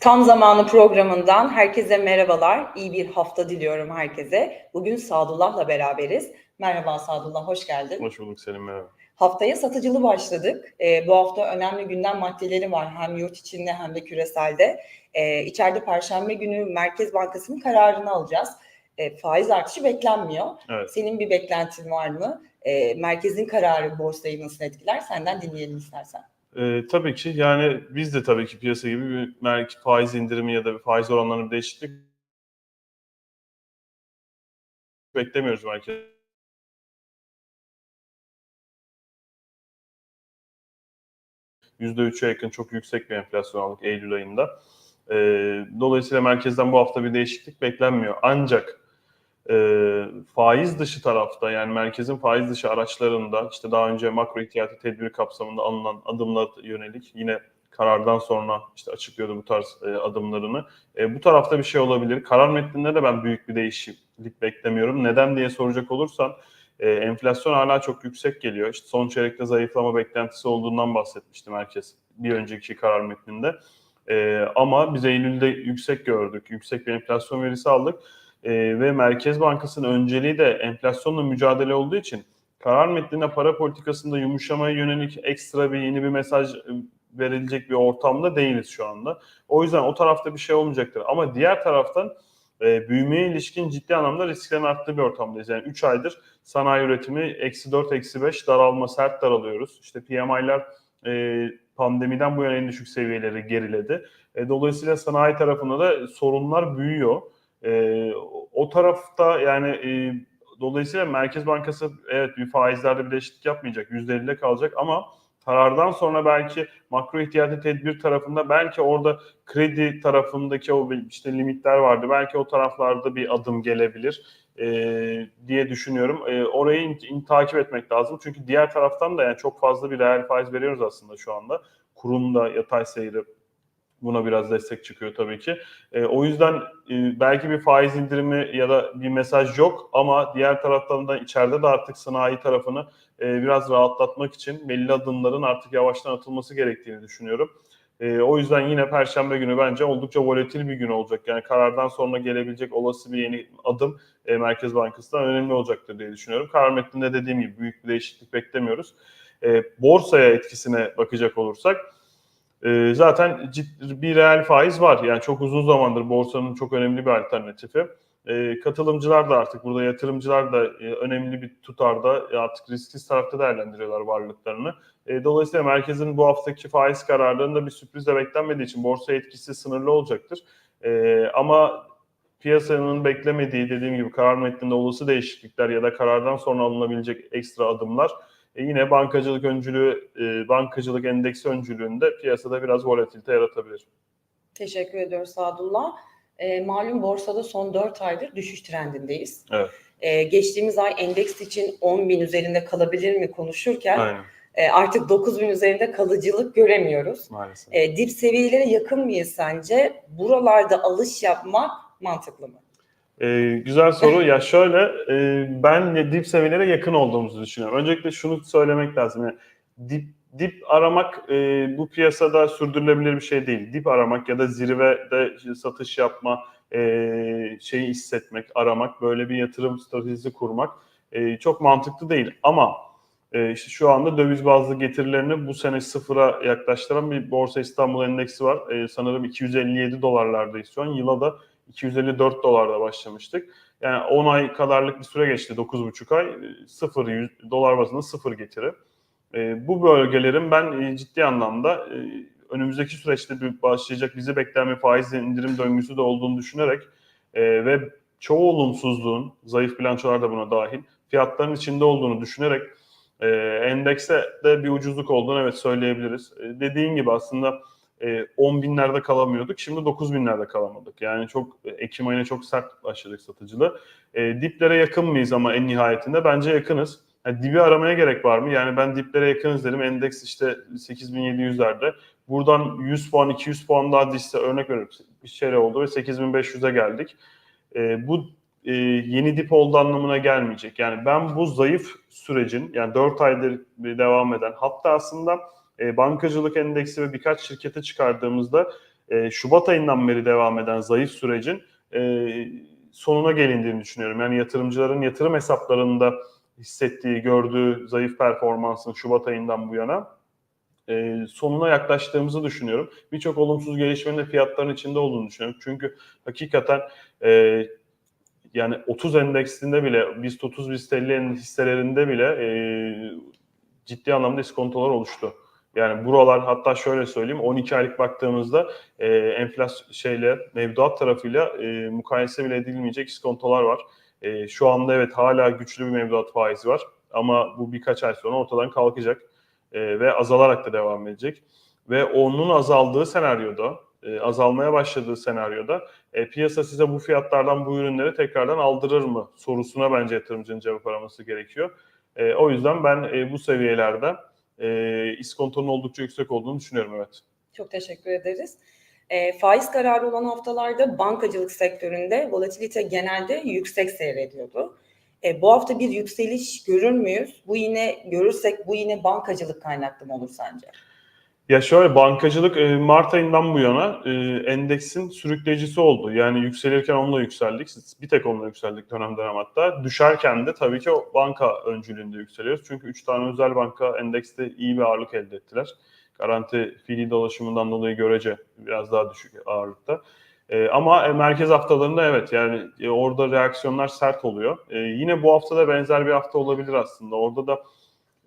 Tam zamanı programından herkese merhabalar. İyi bir hafta diliyorum herkese. Bugün Sadullah'la beraberiz. Merhaba Sadullah, hoş geldin. Hoş bulduk Selim merhaba. Haftaya satıcılı başladık. Ee, bu hafta önemli gündem maddeleri var hem yurt içinde hem de küreselde. Ee, içeride Perşembe günü Merkez Bankası'nın kararını alacağız. Ee, faiz artışı beklenmiyor. Evet. Senin bir beklentin var mı? Ee, merkezin kararı borsayı nasıl etkiler? Senden dinleyelim istersen. Ee, tabii ki yani biz de tabii ki piyasa gibi bir merkez faiz indirimi ya da bir faiz oranlarının bir değişiklik beklemiyoruz merkez. %3'e yakın çok yüksek bir enflasyon aldık Eylül ayında. Ee, dolayısıyla merkezden bu hafta bir değişiklik beklenmiyor. Ancak e, faiz dışı tarafta yani merkezin faiz dışı araçlarında işte daha önce makro ihtiyati tedbiri kapsamında alınan adımlar yönelik yine karardan sonra işte açıklıyordu bu tarz e, adımlarını. E, bu tarafta bir şey olabilir. Karar metninde de ben büyük bir değişiklik beklemiyorum. Neden diye soracak olursan e, enflasyon hala çok yüksek geliyor. İşte son çeyrekte zayıflama beklentisi olduğundan bahsetmişti merkez bir önceki karar metninde. E, ama biz Eylül'de yüksek gördük. Yüksek bir enflasyon verisi aldık. E, ve Merkez Bankası'nın önceliği de enflasyonla mücadele olduğu için karar metninde para politikasında yumuşamaya yönelik ekstra bir yeni bir mesaj e, verilecek bir ortamda değiliz şu anda. O yüzden o tarafta bir şey olmayacaktır. Ama diğer taraftan e, büyümeye ilişkin ciddi anlamda risklerin arttığı bir ortamdayız. Yani 3 aydır sanayi üretimi eksi 4, eksi 5 daralma, sert daralıyoruz. İşte PMI'ler e, pandemiden bu yana en düşük seviyeleri geriledi. E, dolayısıyla sanayi tarafında da sorunlar büyüyor. E, o tarafta yani e, dolayısıyla Merkez Bankası evet bir faizlerde bir değişiklik yapmayacak. %50'de kalacak ama karardan sonra belki makro ihtiyati tedbir tarafında belki orada kredi tarafındaki o işte limitler vardı. Belki o taraflarda bir adım gelebilir e, diye düşünüyorum. E, orayı in, in, takip etmek lazım. Çünkü diğer taraftan da yani çok fazla bir reel faiz veriyoruz aslında şu anda. Kurun da yatay seyri buna biraz destek çıkıyor tabii ki. E, o yüzden e, belki bir faiz indirimi ya da bir mesaj yok ama diğer taraftan da içeride de artık sanayi tarafını e, biraz rahatlatmak için belli adımların artık yavaştan atılması gerektiğini düşünüyorum. E, o yüzden yine Perşembe günü bence oldukça volatil bir gün olacak. Yani karardan sonra gelebilecek olası bir yeni adım e, Merkez Bankası'ndan önemli olacaktır diye düşünüyorum. Karar metninde dediğim gibi büyük bir değişiklik beklemiyoruz. E, borsaya etkisine bakacak olursak e, zaten ciddi bir reel faiz var. Yani çok uzun zamandır borsanın çok önemli bir alternatifi. E, katılımcılar da artık burada yatırımcılar da e, önemli bir tutarda e, artık risksiz tarafta değerlendiriyorlar varlıklarını. E, dolayısıyla merkezin bu haftaki faiz kararlarında bir sürpriz de beklenmediği için borsa etkisi sınırlı olacaktır. E, ama piyasanın beklemediği dediğim gibi karar metninde olası değişiklikler ya da karardan sonra alınabilecek ekstra adımlar e, yine bankacılık öncülüğü, e, bankacılık endeksi öncülüğünde piyasada biraz volatilite yaratabilir. Teşekkür ediyoruz Sadullah. E, malum borsada son 4 aydır düşüş trendindeyiz. Evet. E, geçtiğimiz ay endeks için 10 bin üzerinde kalabilir mi konuşurken Aynen. e, artık 9 bin üzerinde kalıcılık göremiyoruz. Maalesef. E, dip seviyelere yakın mıyız sence? Buralarda alış yapmak mantıklı mı? Ee, güzel soru. ya şöyle, e, ben dip seviyelere yakın olduğumuzu düşünüyorum. Öncelikle şunu söylemek lazım. Yani dip dip aramak e, bu piyasada sürdürülebilir bir şey değil. Dip aramak ya da zirvede satış yapma, e, şeyi hissetmek, aramak, böyle bir yatırım stratejisi kurmak e, çok mantıklı değil. Ama e, işte şu anda döviz bazlı getirilerini bu sene sıfıra yaklaştıran bir Borsa İstanbul Endeksi var. E, sanırım 257 dolarlardayız şu an. Yıla da 254 dolarda başlamıştık. Yani 10 ay kadarlık bir süre geçti, 9,5 ay. Sıfır, 100, dolar bazında sıfır getiri. E, bu bölgelerin ben e, ciddi anlamda e, önümüzdeki süreçte bir başlayacak bizi bekleyen bir faiz indirim döngüsü de olduğunu düşünerek e, ve çoğu olumsuzluğun, zayıf bilançolar da buna dahil, fiyatların içinde olduğunu düşünerek e, endekse de bir ucuzluk olduğunu evet söyleyebiliriz. E, dediğin gibi aslında 10 binlerde kalamıyorduk. Şimdi 9 binlerde kalamadık. Yani çok Ekim ayına çok sert başladık satıcıda. E, diplere yakın mıyız ama en nihayetinde? Bence yakınız. Yani dibi aramaya gerek var mı? Yani ben diplere yakınız dedim. Endeks işte 8700'lerde. Buradan 100 puan, 200 puan daha düşse örnek veriyorum bir şey oldu ve 8500'e geldik. E, bu e, yeni dip oldu anlamına gelmeyecek. Yani ben bu zayıf sürecin yani 4 aydır devam eden hatta aslında e, bankacılık endeksi ve birkaç şirkete çıkardığımızda e, Şubat ayından beri devam eden zayıf sürecin e, sonuna gelindiğini düşünüyorum. Yani yatırımcıların yatırım hesaplarında hissettiği, gördüğü zayıf performansın Şubat ayından bu yana sonuna yaklaştığımızı düşünüyorum. Birçok olumsuz gelişmenin de fiyatların içinde olduğunu düşünüyorum. Çünkü hakikaten yani 30 endeksinde bile, BIST 30, BIST 50 hisselerinde bile ciddi anlamda iskontolar oluştu. Yani buralar hatta şöyle söyleyeyim 12 aylık baktığımızda e, enflasyon şeyle mevduat tarafıyla e, mukayese bile edilmeyecek iskontolar var. E, şu anda evet hala güçlü bir mevduat faizi var ama bu birkaç ay sonra ortadan kalkacak e, ve azalarak da devam edecek. Ve onun azaldığı senaryoda, e, azalmaya başladığı senaryoda e, piyasa size bu fiyatlardan bu ürünleri tekrardan aldırır mı sorusuna bence yatırımcının cevap araması gerekiyor. E, o yüzden ben e, bu seviyelerde e, iskontonun oldukça yüksek olduğunu düşünüyorum evet. Çok teşekkür ederiz. E, faiz kararı olan haftalarda bankacılık sektöründe volatilite genelde yüksek seyrediyordu. E, bu hafta bir yükseliş görür müyüz? Bu yine görürsek bu yine bankacılık kaynaklı mı olur sence? Ya şöyle bankacılık e, Mart ayından bu yana e, endeksin sürükleyicisi oldu. Yani yükselirken onunla yükseldik. Bir tek onunla yükseldik dönem dönem hatta. Düşerken de tabii ki banka öncülüğünde yükseliyoruz. Çünkü 3 tane özel banka endekste iyi bir ağırlık elde ettiler. Garanti fiili dolaşımından dolayı görece biraz daha düşük ağırlıkta. E, ama merkez haftalarında evet yani orada reaksiyonlar sert oluyor. Yine bu haftada benzer bir hafta olabilir aslında. Orada da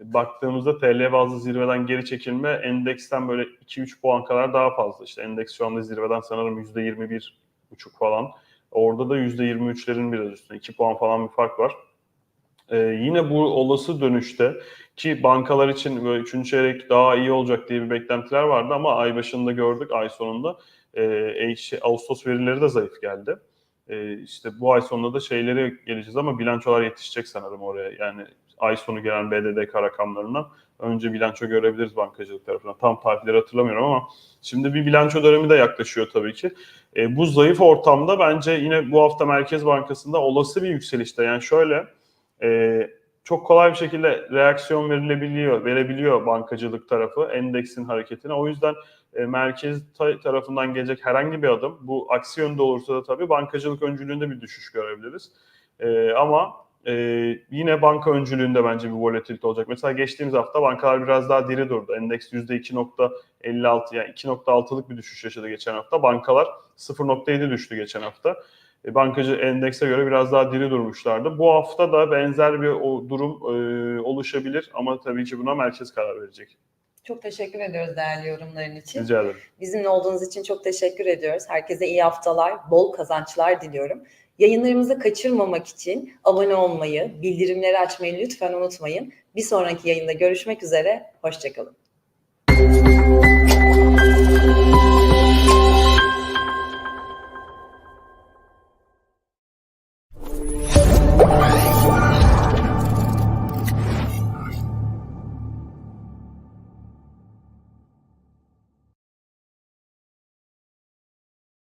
baktığımızda TL bazlı zirveden geri çekilme endeksten böyle 2-3 puan kadar daha fazla. İşte endeks şu anda zirveden sanırım %21,5 falan. Orada da %23'lerin biraz üstünde. 2 puan falan bir fark var. Ee, yine bu olası dönüşte ki bankalar için böyle 3. çeyrek daha iyi olacak diye bir beklentiler vardı ama ay başında gördük ay sonunda e, Ağustos verileri de zayıf geldi. E, işte bu ay sonunda da şeylere geleceğiz ama bilançolar yetişecek sanırım oraya. Yani ay sonu gelen BDDK rakamlarından önce bilanço görebiliriz bankacılık tarafından. Tam tarihleri hatırlamıyorum ama şimdi bir bilanço dönemi de yaklaşıyor tabii ki. E, bu zayıf ortamda bence yine bu hafta Merkez Bankası'nda olası bir yükselişte yani şöyle e, çok kolay bir şekilde reaksiyon verilebiliyor, verebiliyor bankacılık tarafı endeksin hareketine. O yüzden e, merkez ta- tarafından gelecek herhangi bir adım, bu aksi yönde olursa da tabii bankacılık öncülüğünde bir düşüş görebiliriz. E, ama e, yine banka öncülüğünde bence bir volatilite olacak. Mesela geçtiğimiz hafta bankalar biraz daha diri durdu. Endeks %2.56 yani 2.6'lık bir düşüş yaşadı geçen hafta. Bankalar 0.7 düştü geçen hafta. E, bankacı endekse göre biraz daha diri durmuşlardı. Bu hafta da benzer bir o durum e, oluşabilir ama tabii ki buna merkez karar verecek. Çok teşekkür ediyoruz değerli yorumların için. Rica ederim. Bizimle olduğunuz için çok teşekkür ediyoruz. Herkese iyi haftalar, bol kazançlar diliyorum. Yayınlarımızı kaçırmamak için abone olmayı, bildirimleri açmayı lütfen unutmayın. Bir sonraki yayında görüşmek üzere, hoşçakalın.